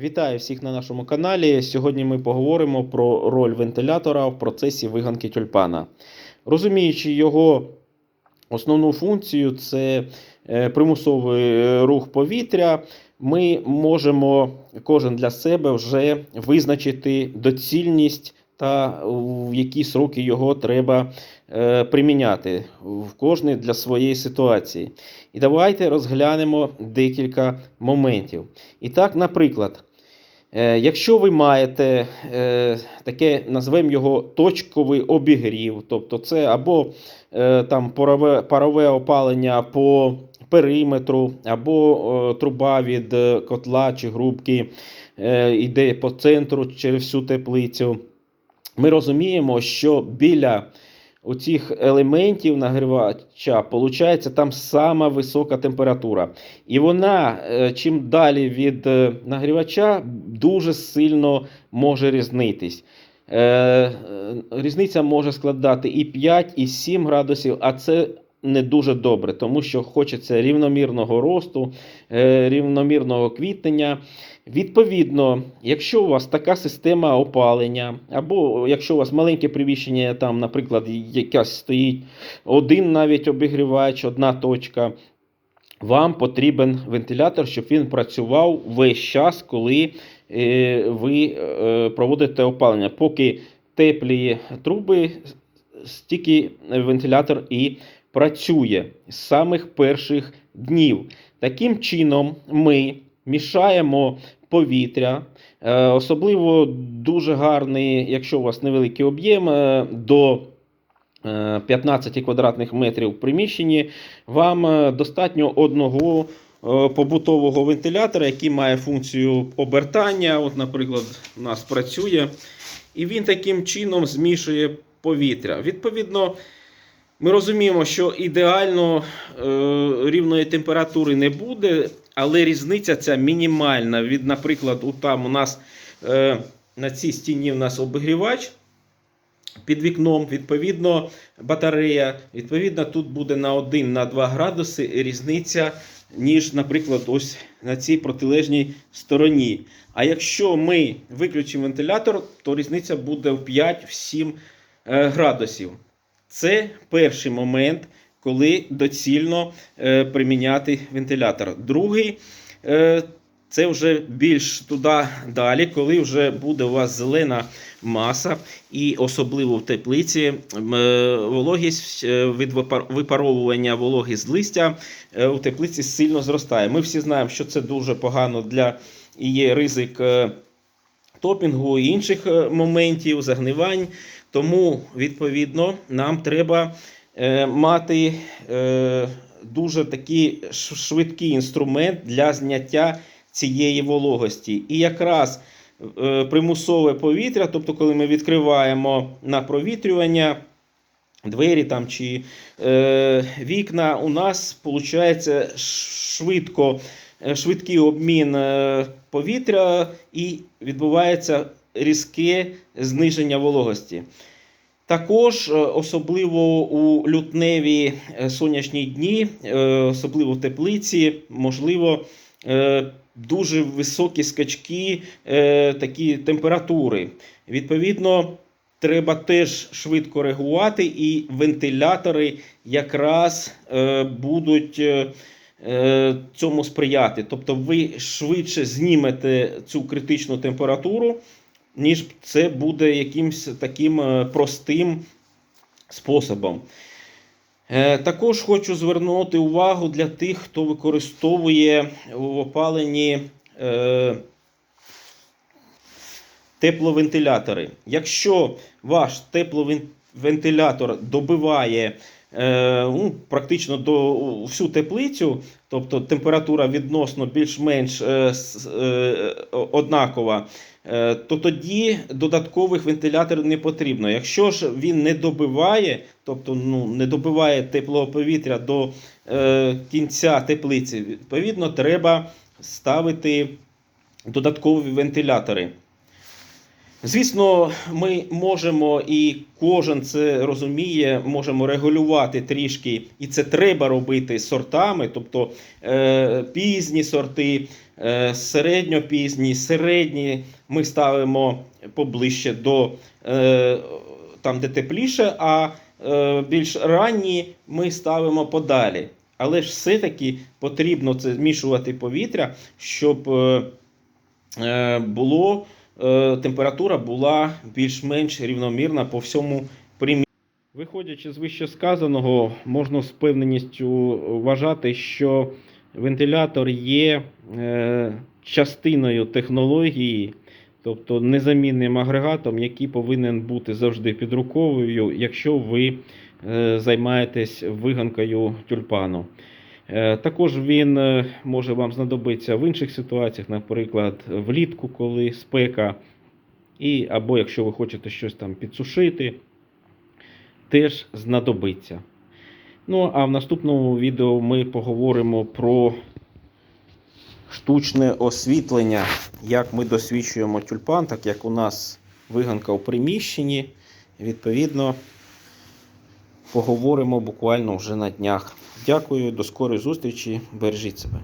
Вітаю всіх на нашому каналі. Сьогодні ми поговоримо про роль вентилятора в процесі виганки тюльпана. Розуміючи його основну функцію, це е, примусовий е, рух повітря, ми можемо кожен для себе вже визначити доцільність та в які сроки його треба е, приміняти в кожний для своєї ситуації. І давайте розглянемо декілька моментів. І так, наприклад, якщо ви маєте е, таке, назвемо його точковий обігрів, тобто це або е, там парове, парове опалення по периметру, або е, труба від е, котла чи грубки е, йде по центру через всю теплицю. Ми розуміємо, що біля оцих елементів нагрівача виходить там сама висока температура. І вона, е, чим далі від е, нагрівача, дуже сильно може різнитись. Е, Різниця може складати і 5, і 7 градусів, а це не дуже добре, тому що хочеться рівномірного росту, е, рівномірного квітнення. Відповідно, якщо у вас така система опалення, або якщо у вас маленьке приміщення, там, наприклад, якась стоїть один навіть обігрівач, одна точка, вам потрібен вентилятор, щоб він працював весь час, коли е, ви е, проводите опалення. Поки теплі труби, стільки вентилятор і працює з самих перших днів. Таким чином, ми мішаємо повітря, е, особливо дуже гарний, якщо у вас невеликий об'єм, е, до е, 15 квадратних метрів в приміщенні, вам е, достатньо одного е, побутового вентилятора, який має функцію обертання. От, наприклад, у нас працює. І він таким чином змішує повітря. Відповідно, ми розуміємо, що ідеально е, рівної температури не буде, але різниця ця мінімальна. Від, наприклад, у там у нас е, на цій стіні у нас обігрівач під вікном, відповідно, батарея. Відповідно, тут буде на 1-2 градуси різниця, ніж, наприклад, ось на цій протилежній стороні. А якщо ми виключимо вентилятор, то різниця буде в 5-7 е, градусів. Це перший момент, коли доцільно е, приміняти вентилятор. Другий е, це вже більш туди далі, коли вже буде у вас зелена маса, і особливо в теплиці е, вологість від випаровування вологи з листя у теплиці сильно зростає. Ми всі знаємо, що це дуже погано для і є ризик. Топінгу і інших моментів, загнивань. Тому, відповідно, нам треба е, мати е, дуже такий швидкий інструмент для зняття цієї вологості. І якраз е, примусове повітря, тобто, коли ми відкриваємо на провітрювання, двері там чи е, вікна, у нас виходить швидко, швидкий обмін повітря і відбувається різке зниження вологості. Також, е, особливо у лютневі е, сонячні дні, е, особливо в теплиці, можливо, дуже високі скачки, такі температури. Відповідно, треба теж швидко реагувати, і вентилятори якраз будуть цьому сприяти. Тобто ви швидше знімете цю критичну температуру, ніж це буде якимось таким е, простим способом. Е, Також хочу звернути увагу для тих, хто використовує в опаленні е, тепловентилятори. Якщо ваш тепловентилятор добиває ну, практично до всю теплицю, тобто температура відносно більш-менш е, е, однакова, е, то тоді додаткових вентиляторів не потрібно. Якщо ж він не добиває, тобто ну, не добиває теплого повітря до е, кінця теплиці, відповідно, треба ставити додаткові вентилятори. Звісно, ми можемо і кожен це розуміє, можемо регулювати трішки, і це треба робити сортами, тобто е, пізні сорти, е, середньопізні, середні ми ставимо поближче до е, там, де тепліше, а більш ранні ми ставимо подалі. Але ж все-таки потрібно це змішувати повітря, щоб було, температура була більш-менш рівномірна по всьому приміщенню. Виходячи з вище сказаного, можна з певненістю вважати, що вентилятор є е, частиною технології, тобто незамінним агрегатом, який повинен бути завжди під рукою, якщо ви е, займаєтесь виганкою тюльпану. Е, Також він е, може вам знадобитися в інших ситуаціях, наприклад, влітку, коли спека, і, або якщо ви хочете щось там підсушити, теж знадобиться. Ну, а в наступному відео ми поговоримо про штучне освітлення, як ми досвідчуємо тюльпан, так як у нас виганка у приміщенні. Відповідно, поговоримо буквально вже на днях. Дякую, до скорої зустрічі. Бережіть себе.